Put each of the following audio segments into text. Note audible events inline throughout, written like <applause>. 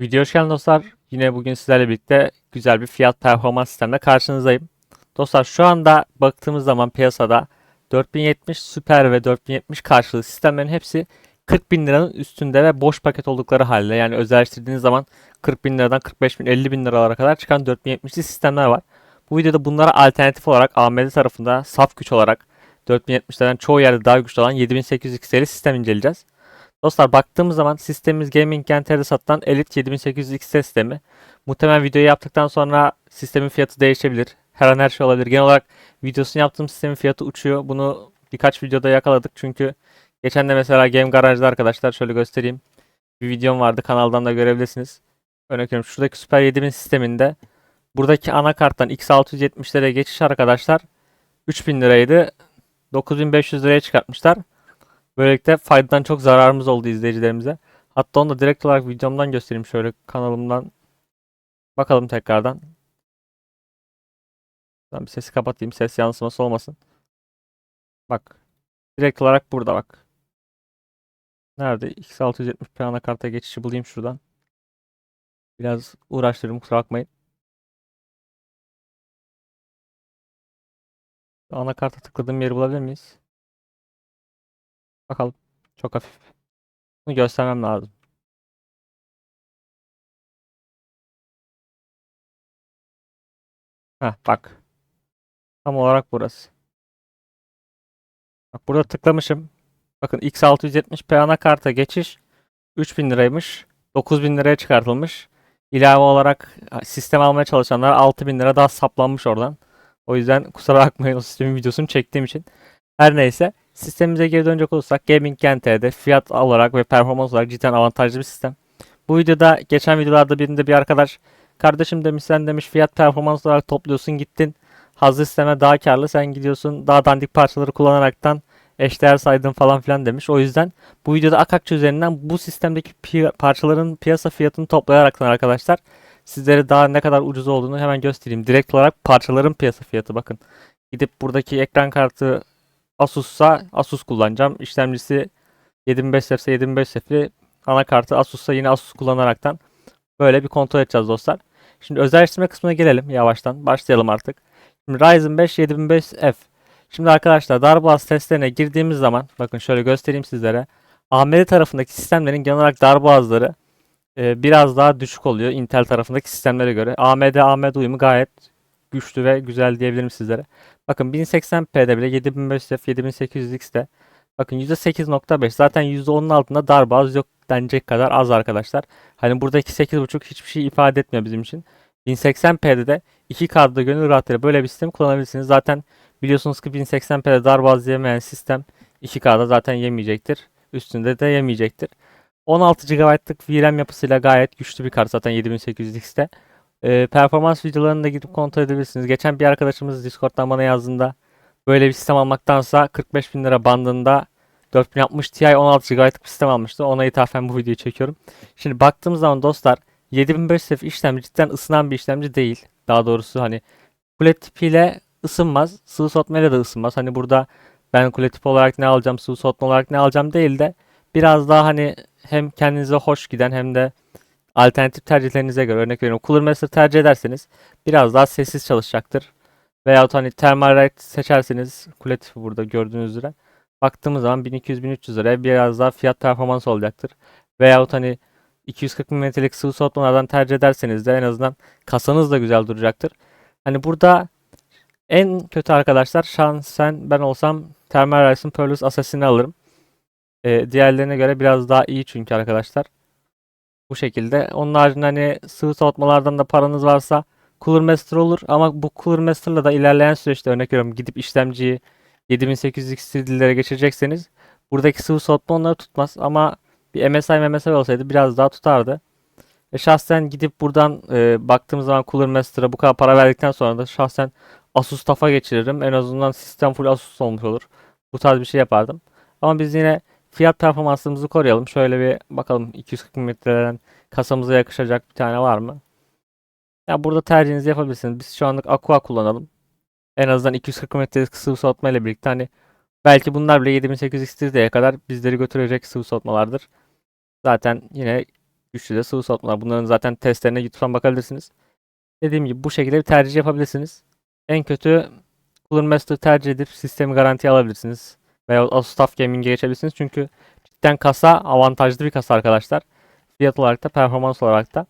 Video hoş dostlar. Yine bugün sizlerle birlikte güzel bir fiyat performans sistemle karşınızdayım. Dostlar şu anda baktığımız zaman piyasada 4070 Super ve 4070 karşılığı sistemlerin hepsi 40 bin liranın üstünde ve boş paket oldukları halde. Yani özelleştirdiğiniz zaman 40 bin liradan 45 bin 50 bin liralara kadar çıkan 4070'li sistemler var. Bu videoda bunlara alternatif olarak AMD tarafında saf güç olarak 4070'lerden çoğu yerde daha güçlü olan 7800 XL'li sistem inceleyeceğiz. Dostlar baktığımız zaman sistemimiz Gaming Genter'de satılan Elite 7800 XT sistemi. Muhtemelen videoyu yaptıktan sonra sistemin fiyatı değişebilir. Her an her şey olabilir. Genel olarak videosunu yaptığım sistemin fiyatı uçuyor. Bunu birkaç videoda yakaladık çünkü geçen de mesela Game Garage'da arkadaşlar şöyle göstereyim. Bir videom vardı kanaldan da görebilirsiniz. Örnek veriyorum şuradaki Super 7000 sisteminde buradaki anakarttan X670'lere geçiş arkadaşlar 3000 liraydı. 9500 liraya çıkartmışlar. Böylelikle faydadan çok zararımız oldu izleyicilerimize. Hatta onu da direkt olarak videomdan göstereyim şöyle kanalımdan. Bakalım tekrardan. Ben bir sesi kapatayım. Ses yansıması olmasın. Bak. Direkt olarak burada bak. Nerede? X670p anakarta geçişi bulayım şuradan. Biraz uğraştırdım kusura bakmayın. Anakarta tıkladığım yeri bulabilir miyiz? Bakalım. Çok hafif. Bunu göstermem lazım. Heh bak. Tam olarak burası. Bak burada tıklamışım. Bakın X670p anakarta geçiş 3000 liraymış. 9000 liraya çıkartılmış. İlave olarak sistem almaya çalışanlar 6000 lira daha saplanmış oradan. O yüzden kusura bakmayın o sistemin videosunu çektiğim için. Her neyse. Sistemimize geri dönecek olursak Gaming Gente'de fiyat olarak ve performans olarak cidden avantajlı bir sistem. Bu videoda geçen videolarda birinde bir arkadaş kardeşim demiş sen demiş fiyat performans olarak topluyorsun gittin hazır sisteme daha karlı sen gidiyorsun daha dandik parçaları kullanaraktan eşdeğer saydın falan filan demiş. O yüzden bu videoda Akakçı üzerinden bu sistemdeki pi- parçaların piyasa fiyatını toplayaraktan arkadaşlar sizlere daha ne kadar ucuz olduğunu hemen göstereyim. Direkt olarak parçaların piyasa fiyatı bakın. Gidip buradaki ekran kartı Asus'sa Asus kullanacağım. İşlemcisi 7500 ise 7500 anakartı Asus'sa yine Asus kullanaraktan böyle bir kontrol edeceğiz dostlar. Şimdi özelleştirme kısmına gelelim yavaştan. Başlayalım artık. Şimdi Ryzen 5 7500F. Şimdi arkadaşlar Darbaz testlerine girdiğimiz zaman bakın şöyle göstereyim sizlere. AMD tarafındaki sistemlerin genel olarak Darbazları e, biraz daha düşük oluyor Intel tarafındaki sistemlere göre. AMD AMD uyumu gayet güçlü ve güzel diyebilirim sizlere. Bakın 1080p'de bile 7500F 7800X'te bakın %8.5 zaten %10'un altında darbaz yok denecek kadar az arkadaşlar. Hani buradaki 8.5 hiçbir şey ifade etmiyor bizim için. 1080p'de de 2K'da gönül rahatlığıyla böyle bir sistem kullanabilirsiniz. Zaten biliyorsunuz ki 1080p'de darbaz yemeyen sistem 2K'da zaten yemeyecektir. Üstünde de yemeyecektir. 16 GB'lık VRAM yapısıyla gayet güçlü bir kart zaten 7800X'te. Ee, performans videolarını da gidip kontrol edebilirsiniz. Geçen bir arkadaşımız Discord'dan bana yazdığında böyle bir sistem almaktansa 45 bin lira bandında 4060 Ti 16 GB'lık bir sistem almıştı. Ona ithafen bu videoyu çekiyorum. Şimdi baktığımız zaman dostlar 7500F işlemci cidden ısınan bir işlemci değil. Daha doğrusu hani kule tipiyle ısınmaz. Sıvı soğutmayla da ısınmaz. Hani burada ben kule tipi olarak ne alacağım, sıvı soğutma olarak ne alacağım değil de biraz daha hani hem kendinize hoş giden hem de alternatif tercihlerinize göre örnek veriyorum Cooler Master tercih ederseniz biraz daha sessiz çalışacaktır. Veyahut hani Thermalright seçerseniz kule tipi burada gördüğünüz üzere baktığımız zaman 1200-1300 liraya biraz daha fiyat performans olacaktır. Veyahut hani 240 mm'lik sıvı soğutmalardan tercih ederseniz de en azından kasanız da güzel duracaktır. Hani burada en kötü arkadaşlar şansen ben olsam Thermalright'ın Pearlus Assassin'i alırım. Ee, diğerlerine göre biraz daha iyi çünkü arkadaşlar. Bu şekilde. Onun haricinde hani sıvı soğutmalardan da paranız varsa Cooler Master olur ama bu Cooler Master'la da ilerleyen süreçte örnek veriyorum gidip işlemciyi 7800 XT'lere geçirecekseniz buradaki sıvı soğutma onları tutmaz ama bir MSI MSI olsaydı biraz daha tutardı. E şahsen gidip buradan e, baktığımız zaman Cooler Master'a bu kadar para verdikten sonra da şahsen Asus TUF'a geçiririm. En azından sistem full Asus olmuş olur. Bu tarz bir şey yapardım. Ama biz yine fiyat performansımızı koruyalım. Şöyle bir bakalım 240 mm'den kasamıza yakışacak bir tane var mı? Ya burada tercihinizi yapabilirsiniz. Biz şu anlık Aqua kullanalım. En azından 240 mm'lik sıvı soğutma ile birlikte hani belki bunlar bile 7800 XT'ye kadar bizleri götürecek sıvı soğutmalardır. Zaten yine Güçlü de sıvı soğutmalar. Bunların zaten testlerine YouTube'dan bakabilirsiniz. Dediğim gibi bu şekilde bir tercih yapabilirsiniz. En kötü Cooler Master tercih edip sistemi garantiye alabilirsiniz. Veya Asus TUF Gaming'e geçebilirsiniz. Çünkü cidden kasa avantajlı bir kasa arkadaşlar. Fiyat olarak da performans olarak da.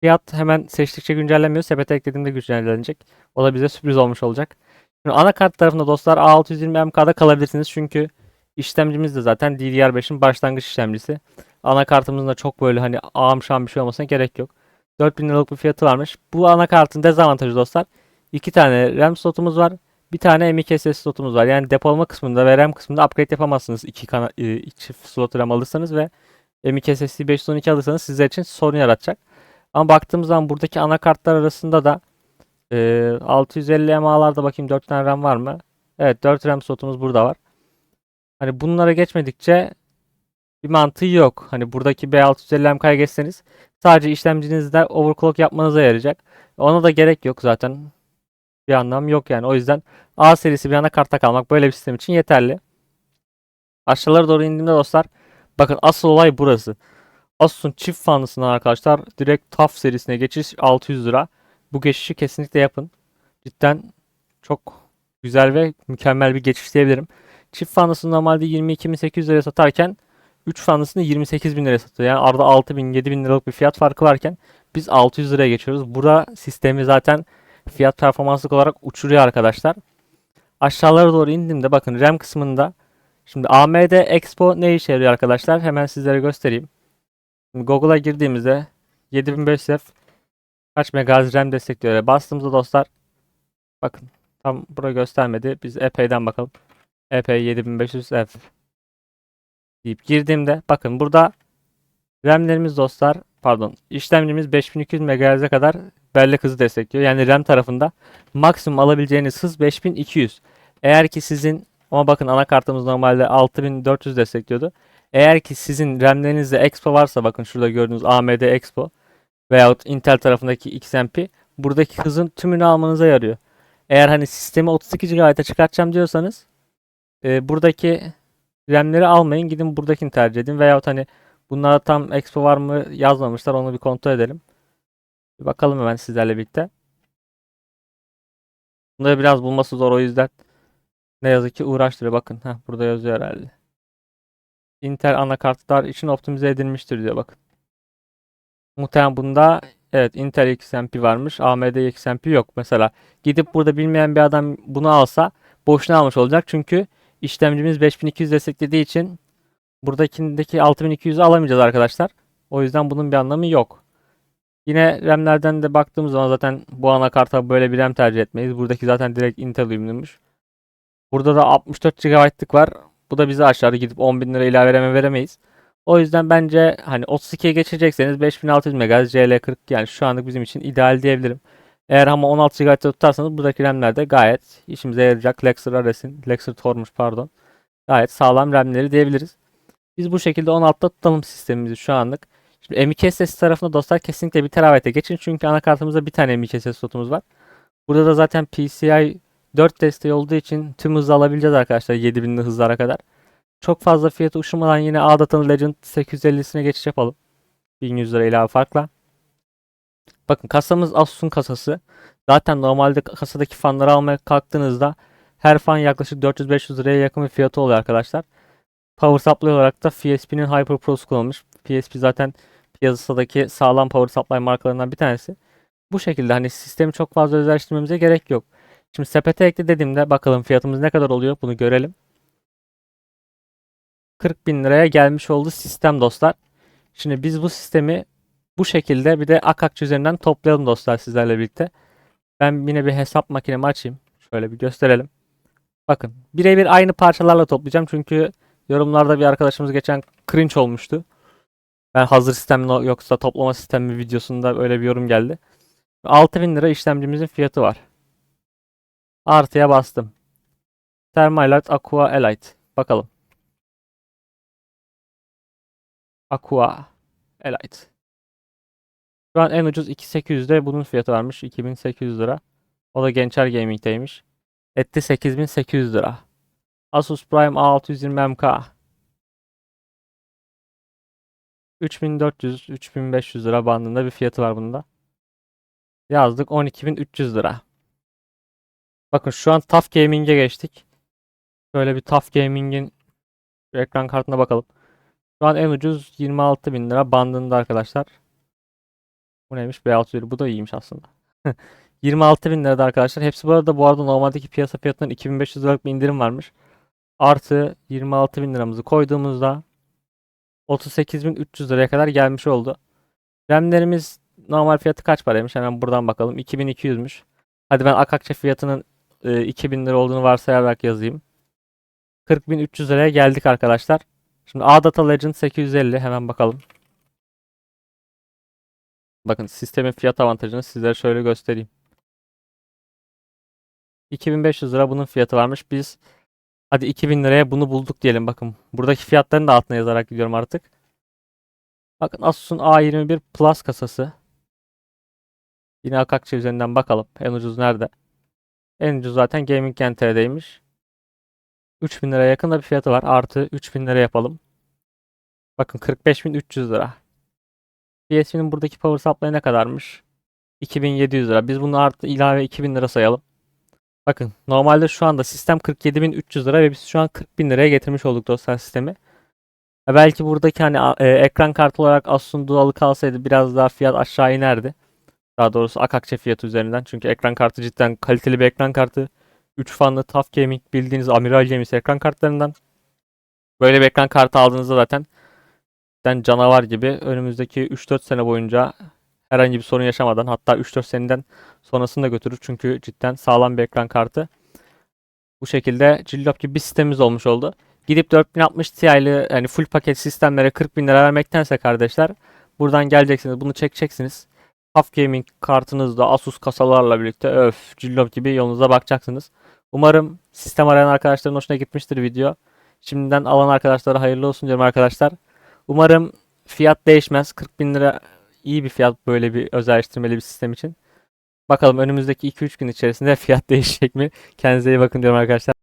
Fiyat hemen seçtikçe güncellenmiyor. Sepete eklediğimde güncellenecek. O da bize sürpriz olmuş olacak. Şimdi anakart tarafında dostlar A620MK'da kalabilirsiniz. Çünkü işlemcimiz de zaten DDR5'in başlangıç işlemcisi. Anakartımızın da çok böyle hani ağam bir şey olmasına gerek yok. 4000 liralık bir fiyatı varmış. Bu anakartın dezavantajı dostlar. iki tane RAM slotumuz var. Bir tane M.2 SSD slotumuz var. Yani depolama kısmında ve RAM kısmında upgrade yapamazsınız. İki, kana, e, çift slot RAM alırsanız ve M.2 SSD 512 alırsanız sizler için sorun yaratacak. Ama baktığımız zaman buradaki anakartlar arasında da e, 650 MA'larda bakayım 4 tane RAM var mı? Evet 4 RAM slotumuz burada var. Hani bunlara geçmedikçe bir mantığı yok. Hani buradaki B650MK'ya geçseniz sadece işlemcinizde overclock yapmanıza yarayacak. Ona da gerek yok zaten. Bir anlam yok yani. O yüzden A serisi bir anakartta kalmak böyle bir sistem için yeterli. Aşağılara doğru indiğimde dostlar bakın asıl olay burası. Asus'un çift fanlısından arkadaşlar direkt TUF serisine geçiş 600 lira. Bu geçişi kesinlikle yapın. Cidden çok güzel ve mükemmel bir geçiş diyebilirim. Çift fanlısını normalde 22.800 liraya satarken 3 fanlısını 28.000 liraya satıyor. Yani arada 6.000-7.000 liralık bir fiyat farkı varken biz 600 liraya geçiyoruz. Burada sistemi zaten fiyat performanslık olarak uçuruyor arkadaşlar. Aşağılara doğru indiğimde bakın RAM kısmında şimdi AMD Expo ne işe yarıyor arkadaşlar? Hemen sizlere göstereyim. Google'a girdiğimizde 7500F kaç MHz RAM destekliyor. Bastığımızda dostlar bakın tam burada göstermedi. Biz epeyden bakalım. epey 7500F deyip girdiğimde bakın burada RAM'lerimiz dostlar pardon işlemcimiz 5200 MHz'e kadar bellek hızı destekliyor. Yani RAM tarafında maksimum alabileceğiniz hız 5200. Eğer ki sizin ama bakın anakartımız normalde 6400 destekliyordu. Eğer ki sizin RAM'lerinizde Expo varsa bakın şurada gördüğünüz AMD Expo veyahut Intel tarafındaki XMP buradaki hızın tümünü almanıza yarıyor. Eğer hani sistemi 32 GB'a çıkartacağım diyorsanız e, buradaki RAM'leri almayın gidin buradakini tercih edin veyahut hani bunlara tam Expo var mı yazmamışlar onu bir kontrol edelim. Bir bakalım hemen sizlerle birlikte. Bunları biraz bulması zor o yüzden ne yazık ki uğraştırıyor. Bakın heh, burada yazıyor herhalde. Intel anakartlar için optimize edilmiştir diyor bakın. Muhtemelen bunda evet Intel XMP varmış. AMD XMP yok. Mesela gidip burada bilmeyen bir adam bunu alsa boşuna almış olacak. Çünkü işlemcimiz 5200 desteklediği için buradakindeki 6200'ü alamayacağız arkadaşlar. O yüzden bunun bir anlamı yok. Yine RAM'lerden de baktığımız zaman zaten bu anakarta böyle bir RAM tercih etmeyiz. Buradaki zaten direkt Intel uyumluymuş. Burada da 64 GB'lık var. Bu da bizi aşağıda gidip 10.000 lira ilave RAM veremeyiz. O yüzden bence hani 32'ye geçecekseniz 5600 MHz CL40 yani şu anlık bizim için ideal diyebilirim. Eğer ama 16 GB'da tutarsanız buradaki RAM'ler de gayet işimize yarayacak. Lexer Ares'in, Lexer Tormuş pardon. Gayet sağlam RAM'leri diyebiliriz. Biz bu şekilde 16'da tutalım sistemimizi şu anlık. Şimdi M.2 SSD tarafında dostlar kesinlikle 1 TB'e geçin. Çünkü anakartımızda bir tane M.2 SSD slotumuz var. Burada da zaten PCI 4 desteği olduğu için tüm hızı alabileceğiz arkadaşlar 7000'li hızlara kadar. Çok fazla fiyatı uçurmadan yine A'Data'nın Legend 850'sine geçiş yapalım. 1100 lira ilave farkla. Bakın kasamız Asus'un kasası. Zaten normalde kasadaki fanları almaya kalktığınızda her fan yaklaşık 400-500 liraya yakın bir fiyatı oluyor arkadaşlar. Power supply olarak da FSP'nin Hyper Pro'su kullanılmış. PSP zaten piyasadaki sağlam power supply markalarından bir tanesi. Bu şekilde hani sistemi çok fazla özelleştirmemize gerek yok. Şimdi sepete ekle dediğimde bakalım fiyatımız ne kadar oluyor bunu görelim. 40 bin liraya gelmiş oldu sistem dostlar. Şimdi biz bu sistemi bu şekilde bir de Akakçı üzerinden toplayalım dostlar sizlerle birlikte. Ben yine bir hesap makinemi açayım. Şöyle bir gösterelim. Bakın birebir aynı parçalarla toplayacağım. Çünkü yorumlarda bir arkadaşımız geçen cringe olmuştu. Ben hazır sistem yoksa toplama sistemi videosunda öyle bir yorum geldi. 6000 lira işlemcimizin fiyatı var. Artıya bastım. Thermalite Aqua Elite. Bakalım. Aqua Elite. Şu an en ucuz 2800'de bunun fiyatı varmış. 2800 lira. O da Gençer Gaming'teymiş. Etti 8800 lira. Asus Prime A620 MK. 3400-3500 lira bandında bir fiyatı var bunda. Yazdık 12.300 lira. Bakın şu an TUF Gaming'e geçtik. Şöyle bir TUF Gaming'in ekran kartına bakalım. Şu an en ucuz 26.000 lira bandında arkadaşlar. Bu neymiş? B650. Bu da iyiymiş aslında. <laughs> 26.000 lirada arkadaşlar. Hepsi bu arada bu arada normaldeki piyasa fiyatından 2500 liralık bir indirim varmış. Artı 26.000 liramızı koyduğumuzda 38.300 liraya kadar gelmiş oldu. RAM'lerimiz normal fiyatı kaç paraymış? Hemen buradan bakalım. 2200'müş. Hadi ben Akakçe fiyatının e, 2000 lira olduğunu varsayarak yazayım. 40.300 liraya geldik arkadaşlar. Şimdi A Data Legend 850 hemen bakalım. Bakın sistemin fiyat avantajını sizlere şöyle göstereyim. 2500 lira bunun fiyatı varmış. Biz hadi 2000 liraya bunu bulduk diyelim bakın. Buradaki fiyatların da altına yazarak gidiyorum artık. Bakın Asus'un A21 Plus kasası. Yine Akakçe üzerinden bakalım. En ucuz nerede? En ucuz zaten Gaming Gentere'deymiş. 3000 liraya yakın da bir fiyatı var. Artı 3000 lira yapalım. Bakın 45.300 lira. PSP'nin buradaki power supply ne kadarmış? 2700 lira. Biz bunu artı ilave 2000 lira sayalım. Bakın normalde şu anda sistem 47.300 lira ve biz şu an 40.000 liraya getirmiş olduk dostlar sistemi. Belki buradaki hani e, ekran kartı olarak Asus'un Dual'ı kalsaydı biraz daha fiyat aşağı inerdi. Daha doğrusu Akakçe fiyatı üzerinden. Çünkü ekran kartı cidden kaliteli bir ekran kartı. 3 fanlı TUF Gaming bildiğiniz amiral gemisi ekran kartlarından. Böyle bir ekran kartı aldığınızda zaten cidden canavar gibi önümüzdeki 3-4 sene boyunca herhangi bir sorun yaşamadan hatta 3-4 seneden sonrasını da götürür. Çünkü cidden sağlam bir ekran kartı. Bu şekilde cillop gibi bir sistemimiz olmuş oldu. Gidip 4060 Ti'li yani full paket sistemlere 40 bin lira vermektense kardeşler buradan geleceksiniz bunu çekeceksiniz. TUF Gaming kartınızda Asus kasalarla birlikte öf cillop gibi yolunuza bakacaksınız. Umarım sistem arayan arkadaşların hoşuna gitmiştir video. Şimdiden alan arkadaşlara hayırlı olsun diyorum arkadaşlar. Umarım fiyat değişmez. 40 bin lira iyi bir fiyat böyle bir özelleştirmeli bir sistem için. Bakalım önümüzdeki 2-3 gün içerisinde <laughs> fiyat değişecek mi? Kendinize iyi bakın diyorum arkadaşlar.